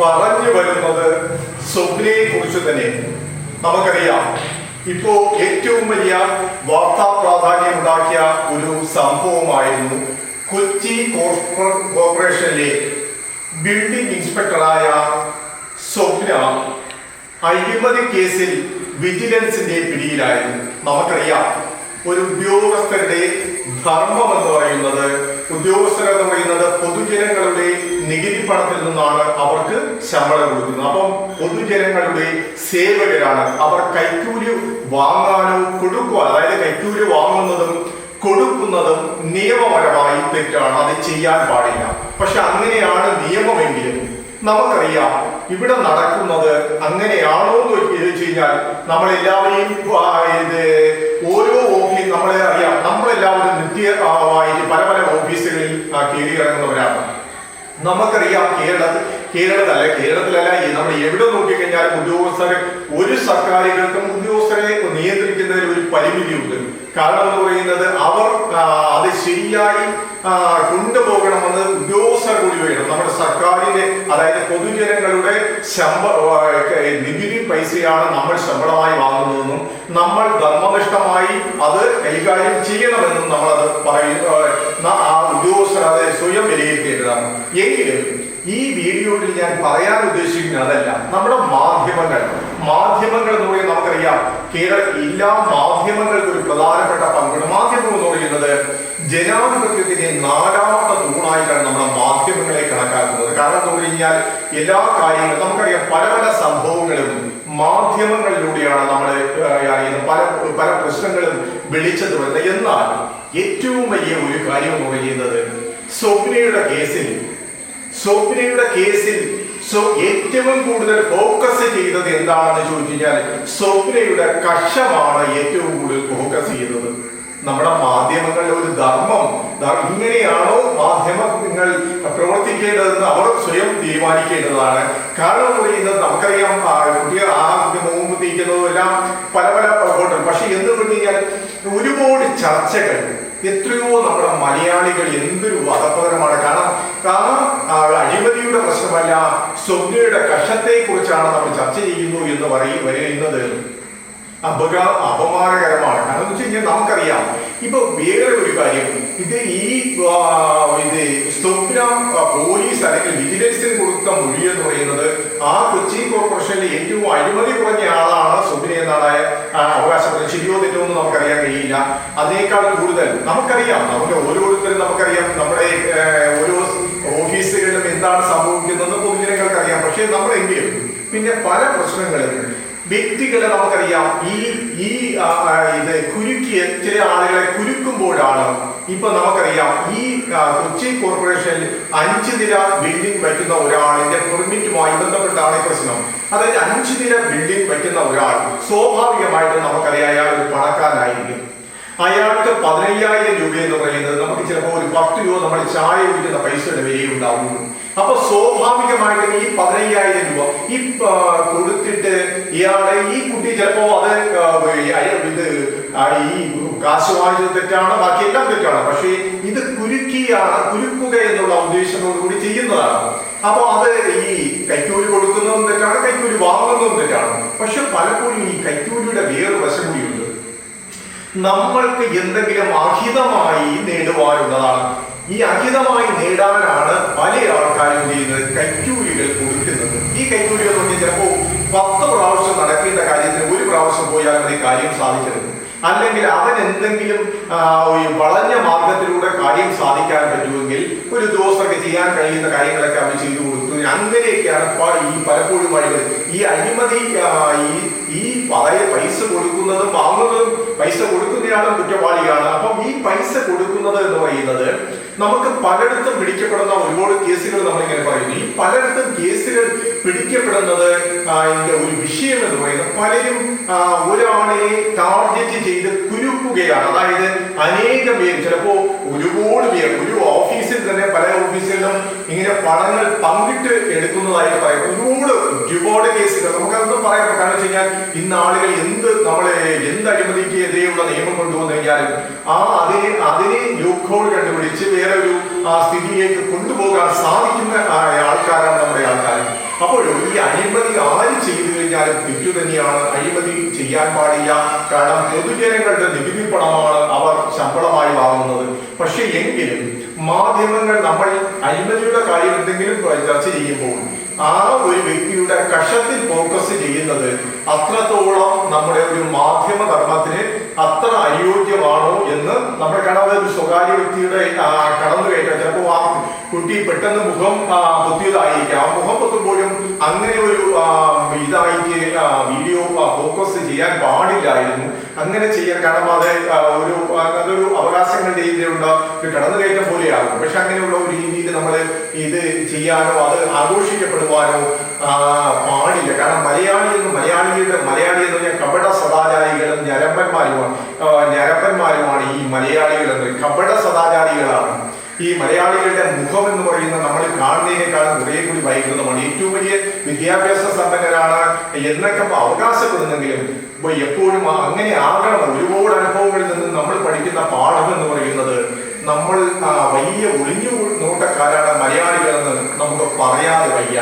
പറഞ്ഞു വരുന്നത് സ്വപ്നയെ കുറിച്ച് തന്നെ നമുക്കറിയാം. ഇപ്പോ ഏറ്റവും വലിയ വാർത്താ പ്രാധാന്യം ഉണ്ടാക്കിയ ഒരു സംഭവമായിരുന്നു കൊച്ചി കോർപ്പറേഷനിലെ ബിൽഡിംഗ് ഇൻസ്പെക്ടറായ സ്വപ്ന അഴിമതി കേസിൽ വിജിലൻസിന്റെ പിടിയിലായിരുന്നു. നമുക്കറിയാം. ഒരു ഉദ്യോഗസ്ഥരുടെ ധർമ്മം എന്ന് പറയുന്നത് ഉദ്യോഗസ്ഥർ എന്ന് പറയുന്നത് പൊതുജനങ്ങളുടെ നികുതി പണത്തിൽ നിന്നാണ് അവർക്ക് ശമ്പളം കൊടുക്കുന്നത്. അപ്പം പൊതുജനങ്ങളുടെ സേവകരാണ്. അവർ കൈക്കൂലി വാങ്ങാനോ കൊടുക്കുക അതായത് കൈക്കൂലി വാങ്ങുന്നതും കൊടുക്കുന്നതും നിയമപരമായി തെറ്റാണ്. അത് ചെയ്യാൻ പാടില്ല. പക്ഷെ അങ്ങനെയാണ് നിയമമെങ്കിലും നമുക്കറിയാം ഇവിടെ നടക്കുന്നത് അങ്ങനെയാണോ എന്ന് ചോദിച്ചു കഴിഞ്ഞാൽ നമ്മളെല്ലാവരെയും ഇത് ഓരോ ഓഫീസ് നമ്മളെ അറിയാം. നമ്മളെല്ലാവരും നിത്യമായിട്ട് പല പല ഓഫീസുകളിൽ കയറി ഇറങ്ങുന്നവരാണ്. നമുക്കറിയാം കേരള കേരളത്തിലല്ല കേരളത്തിലല്ല നമ്മൾ എവിടെ നോക്കിക്കഴിഞ്ഞാലും ഉദ്യോഗസ്ഥരെ ഒരു സർക്കാരുകൾക്കും ഉദ്യോഗസ്ഥരെ നിയന്ത്രിക്കുന്നതിൽ ഒരു പരിമിതിയുണ്ട്. കാരണം എന്ന് പറയുന്നത് അവർ അത് ശരിയായി കൊണ്ടുപോകണമെന്ന് വേണം നമ്മുടെ സർക്കാരിന്റെ അതായത് പൊതുജനങ്ങളുടെ നികുതി പൈസയാണ് നമ്മൾ ശമ്പളമായി വാങ്ങുന്നതെന്നും നമ്മൾ ധർമ്മനിഷ്ഠമായി അത് കൈകാര്യം ചെയ്യണമെന്നും നമ്മളത് പറയുന്ന ആ ഉദ്യോഗസ്ഥർ അതെ സ്വയം വിലയിരുത്തേണ്ടതാണ്. എങ്കിലും ഈ വീഡിയോയിൽ ഞാൻ പറയാൻ ഉദ്ദേശിക്കുന്നത് അതല്ല. നമ്മുടെ മാധ്യമങ്ങൾ മാധ്യമങ്ങൾ എന്ന് പറയുന്നത് നമുക്കറിയാം കേരള എല്ലാ മാധ്യമങ്ങൾക്ക് ഒരു പ്രധാനപ്പെട്ട പങ്കുണ്ട് മാധ്യമം എന്ന് പറയുന്നത് ജനാധിപത്യത്തിന്റെ നാലാമത്തെ തൂണായിട്ടാണ് നമ്മുടെ മാധ്യമങ്ങളെ കണക്കാക്കുന്നത്. കാരണം എന്ന് കഴിഞ്ഞാൽ എല്ലാ കാര്യങ്ങളും നമുക്കറിയാം പല പല സംഭവങ്ങളും മാധ്യമങ്ങളിലൂടെയാണ് നമ്മൾ പല പല പ്രശ്നങ്ങളും വിളിച്ചത് വരുന്നത്. എന്നാൽ ഏറ്റവും വലിയ ഒരു കാര്യം എന്ന് പറയുന്നത് സ്വപ്നയുടെ കേസിൽ സ്വപ്നയുടെ കേസിൽ സ്വ- ഏറ്റവും കൂടുതൽ ഫോക്കസ് ചെയ്തത് എന്താണെന്ന് ചോദിച്ചു കഴിഞ്ഞാൽ സ്വപ്നയുടെ കഷമാണ് ഏറ്റവും കൂടുതൽ ഫോക്കസ് ചെയ്യുന്നത്. നമ്മുടെ മാധ്യമങ്ങളുടെ ഒരു ധർമ്മം ഇങ്ങനെയാണോ മാധ്യമങ്ങൾ പ്രവർത്തിക്കേണ്ടതെന്ന് അവർ സ്വയം തീരുമാനിക്കേണ്ടതാണ്. കാരണം പറയുന്നത് നമുക്കറിയാം കുട്ടികൾ ആ മുമ്പ് തീക്കുന്നതും എല്ലാം പല പല പക്ഷെ എന്ന് പറഞ്ഞു കഴിഞ്ഞാൽ ഒരുപാട് ചർച്ചകൾ. എത്രയോ നമ്മുടെ മലയാളികൾ എന്തൊരു വധപകരമാണ് കാരണം കാരണം അഴിമതിയുടെ പ്രശ്നമല്ല സ്വപ്നയുടെ കഷത്തെ കുറിച്ചാണ് നമ്മൾ ചർച്ച ചെയ്യുന്നു എന്ന് പറയും പറയുന്നത്. അപക അപമാനകരമാണ്. കാരണം എന്ന് വെച്ച് കഴിഞ്ഞാൽ നമുക്കറിയാം ഇപ്പൊ വേറെ ഒരു കാര്യം. ഇത് ഈ ഇത് സ്വപ്ന പോലീസ് അല്ലെങ്കിൽ വിജിലൻസിന് കൊടുത്ത മൊഴി എന്ന് പറയുന്നത് ആ കൊച്ചി കോർപ്പറേഷനിലെ ഏറ്റവും അഴിമതി കുറഞ്ഞ ആളാണ് സുബിനെ എന്നാണ് ആ, അവകാശപ്പെടുന്നത്. ശരിയോ തെറ്റോ എന്ന് നമുക്കറിയാൻ കഴിയില്ല. അതിനേക്കാൾ കൂടുതൽ നമുക്കറിയാം. നമ്മുടെ ഓരോരുത്തരും നമുക്കറിയാം. നമ്മുടെ ഓരോ ഓഫീസുകളിലും എന്താണ് സംഭവിക്കുന്നത് പൊതുജനങ്ങൾക്ക് അറിയാം. പക്ഷേ നമ്മളെങ്കിലും പിന്നെ പല പ്രശ്നങ്ങളും വ്യക്തികളെ നമുക്കറിയാം. ഈ ഈ ഇത് കുരുക്കിയ ചില ആളുകളെ കുരുക്കുമ്പോഴാണ് ഇപ്പൊ നമുക്കറിയാം. ഈ കൊച്ചി കോർപ്പറേഷനിൽ അഞ്ച് നില ബിൽഡിംഗ് വയ്ക്കുന്ന ഒരാളിന്റെ പെർമിറ്റുമായി ബന്ധപ്പെട്ടാണ് ഈ പ്രശ്നം. അതായത് അഞ്ച് നില ബിൽഡിംഗ് വയ്ക്കുന്ന ഒരാൾ സ്വാഭാവികമായിട്ടും നമുക്കറിയാം അയാൾ ഒരു പണക്കാരനായിരിക്കും. അയാൾക്ക് പതിനയ്യായിരം രൂപ എന്ന് പറയുന്നത് നമുക്ക് ചിലപ്പോൾ ഒരു പത്ത് രൂപ നമ്മൾ ചായ കുടിക്കുന്ന പൈസയുടെ വിലയുണ്ടാവുള്ളൂ. അപ്പൊ സ്വാഭാവികമായിട്ടും ഈ പതിനയ്യായിരം രൂപ ഈ കൊടുത്തിട്ട് ഇയാളെ ഈ കുട്ടി ചിലപ്പോ അത് ഇത് ഈ കാശ് തെറ്റാണ്? ബാക്കിയെല്ലാം തെറ്റാണ്? പക്ഷേ ഇത് കുരുക്കിയാണ് കുരുക്കുക എന്നുള്ള ഉദ്ദേശത്തോടു കൂടി ചെയ്യുന്നതാണ്. അപ്പോൾ അത് ഈ കൈക്കൂലി കൊടുക്കുന്നതും തെറ്റാണ് കൈക്കൂലി വാങ്ങുന്നതും തെറ്റാണ്. പക്ഷെ പലപ്പോഴും ഈ കൈക്കൂലിയുടെ വേറൊരു വശം കൂടിയുണ്ട്. നമ്മൾക്ക് എന്തെങ്കിലും അഹിതമായി നേടുവാനുള്ളതാണ്. ഈ അഹിതമായി നേടാനാണ് പല ആൾക്കാരും ചെയ്യുന്നത്? കൈക്കൂലികൾ കൊടുക്കുന്നത്. ഈ കൈക്കൂലികൾ കൊണ്ട് ചിലപ്പോൾ പത്ത് പ്രാവശ്യം നടക്കേണ്ട കാര്യത്തിന് ഒരു പ്രാവശ്യം പോയാൽ മതി കാര്യം സാധിച്ചെടുക്കും അല്ലെങ്കിൽ അവൻ എന്തെങ്കിലും വളഞ്ഞ മാർഗത്തിലൂടെ കാര്യം സാധിക്കാൻ പറ്റുമെങ്കിൽ ഒരു ദിവസമൊക്കെ ചെയ്യാൻ കഴിയുന്ന കാര്യങ്ങളൊക്കെ അവൻ ചെയ്തു കൊടുത്തു. അങ്ങനെയൊക്കെയാണ് ഈ പലപ്പോഴും വഴികൾ ഈ അഴിമതി ഈ ഈ പഴയ പൈസ കൊടുക്കുന്നതും വാങ്ങുന്നതും പൈസ കൊടുക്കുന്നയാളും കുറ്റവാളിയാണ് അപ്പം ഈ പൈസ കൊടുക്കുന്നത് എന്ന് പറയുന്നത് നമുക്ക് പലയിടത്തും പിടിക്കപ്പെടുന്ന ഒരുപാട് കേസുകൾ നമ്മളിങ്ങനെ പറയുന്നു. ഈ പലയിടത്തും കേസുകൾ പിടിക്കപ്പെടുന്നത് ഒരു വിഷയം എന്ന് പറയുന്നത് പലരും ഒരാളെ ടാർഗറ്റ് ചെയ്ത് അതായത് അനേകം പേര് ചിലപ്പോ ഒരുപാട് പേർ ഒരു ഓഫീസിൽ തന്നെ പല ഓഫീസുകളിലും ഇങ്ങനെ പണങ്ങൾ പങ്കിട്ട് എടുക്കുന്നതായിട്ട് പറയും. ഒരുപാട് ഒരുപാട് കേസുകൾ നമുക്കതൊന്നും പറയാം കാരണം വെച്ച് കഴിഞ്ഞാൽ ഇന്ന് ആളുകൾ എന്ത് നമ്മളെ എന്ത് അഴിമതിക്ക് എതിരെയുള്ള നിയമം കൊണ്ടുവന്നു കഴിഞ്ഞാലും ആ അതിനെ അതിനെ ലൂക്ക് കണ്ടുപിടിച്ച് വേറെ ഒരു ആ സ്ഥിതിയിലേക്ക് കൊണ്ടുപോകാൻ സാധിക്കുന്ന ആ, ആൾക്കാരാണ് നമ്മുടെ ആൾക്കാർ അപ്പോഴും ഈ അഴിമതി ആര് കഴിഞ്ഞാലും തെറ്റു തന്നെയാണ് അഴിമതി ചെയ്യാൻ പാടില്ല. കാരണം പൊതുജനങ്ങളുടെ നികുതി പണമാണ് അവർ ശമ്പളമായി വാങ്ങുന്നത്. പക്ഷെ എങ്കിലും മാധ്യമങ്ങൾ നമ്മൾ അഴിമതിയുടെ കാര്യം എന്തെങ്കിലും ചർച്ച ചെയ്യുമ്പോൾ ആ ഒരു വ്യക്തിയുടെ കഷത്തിൽ ഫോക്കസ് ചെയ്യുന്നത് അത്രത്തോളം നമ്മുടെ ഒരു മാധ്യമ ധർമ്മത്തിന് അത്ര അനുയോജ്യമാണോ എന്ന് നമ്മൾ കാണാതെ ഒരു സ്വകാര്യ വ്യക്തിയുടെ കടന്നു കയറ്റാം ചിലപ്പോൾ ആ കുട്ടി പെട്ടെന്ന് മുഖം പൊത്തിയതായിരിക്കാം. മുഖം പൊത്തുമ്പോഴും അങ്ങനെ ഒരു ഇതായിട്ട് വീഡിയോ ഫോക്കസ് ചെയ്യാൻ പാടില്ലായിരുന്നു. അങ്ങനെ ചെയ്യാൻ കാരണം അത് ഒരു അതൊരു അവകാശങ്ങളുടെ ഇതിലുള്ള ഒരു കടന്നുകയറ്റം പോലെയാകും. പക്ഷെ അങ്ങനെയുള്ള ഒരു രീതിയിൽ നമ്മൾ ഇത് ചെയ്യാനോ അത് ആഘോഷിക്കപ്പെടുവാനോ പാടില്ല. കാരണം മലയാളി എന്ന് മലയാളിയുടെ മലയാളി എന്ന് പറഞ്ഞാൽ കപട സദാചാരികളും ഞരമ്പന്മാരുമാണ് ഞരമ്പന്മാരുമാണ് ഈ മലയാളികൾ എന്ന് കപട സദാചാരികളാണ്. ഈ മലയാളികളുടെ മുഖം എന്ന് പറയുന്ന നമ്മൾ കാണുന്നതിനേക്കാളും കുറേ കൂടി വൈകുന്നതുമാണ്. ഏറ്റവും വലിയ വിദ്യാഭ്യാസ സമ്പന്നരാണ് എന്നൊക്കെ അവകാശപ്പെടുന്നെങ്കിലും എപ്പോഴും അങ്ങനെ ആകണം. ഒരുപാട് അനുഭവങ്ങളിൽ നിന്ന് നമ്മൾ പഠിക്കുന്ന പാഠം എന്ന് പറയുന്നത് നമ്മൾ വലിയ ഒളിഞ്ഞു നോട്ടക്കാരാണ് മലയാളികളെന്ന് നമുക്ക് പറയാതെ വയ്യ.